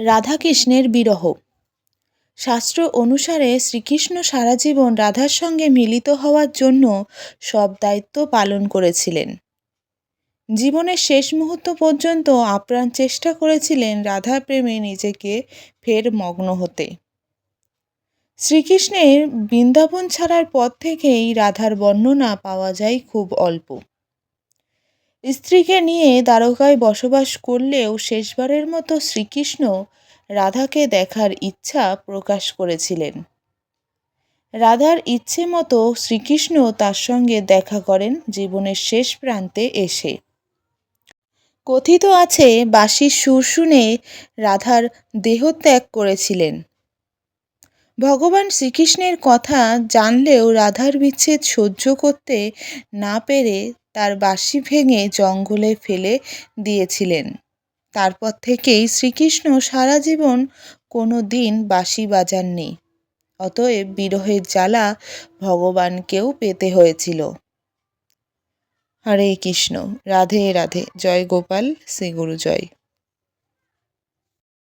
রাধাকৃষ্ণের বিরহ। শাস্ত্র অনুসারে শ্রীকৃষ্ণ সারা জীবন রাধার সঙ্গে মিলিত হওয়ার জন্য সব দায়িত্ব পালন করেছিলেন। জীবনের শেষ মুহূর্ত পর্যন্ত আপ্রাণ চেষ্টা করেছিলেন রাধা প্রেমে নিজেকে ফের মগ্ন হতে। শ্রীকৃষ্ণের বৃন্দাবন ছাড়ার পর থেকেই রাধার বর্ণনা পাওয়া যায় খুব অল্প। স্ত্রীকে নিয়ে দ্বারকায় বসবাস করলেও শেষবারের মতো শ্রীকৃষ্ণ রাধাকে দেখার ইচ্ছা প্রকাশ করেছিলেন। রাধার ইচ্ছে মতো শ্রীকৃষ্ণ তার সঙ্গে দেখা করেন জীবনের শেষ প্রান্তে এসে। কথিত আছে বাঁশির সুর শুনে রাধার দেহত্যাগ করেছিলেন। ভগবান শ্রীকৃষ্ণের কথা জানলেও রাধার বিচ্ছেদ সহ্য করতে না পেরে তার বাঁশি ভেঙে জঙ্গলে ফেলে দিয়েছিলেন। তারপর থেকেই শ্রীকৃষ্ণ সারা জীবন কোনো দিন বাঁশি বাজাননি। অতএব বিরহের জ্বালা ভগবানকেও পেতে হয়েছিল। হরে কৃষ্ণ, রাধে রাধে, জয় গোপাল, শ্রী গুরু জয়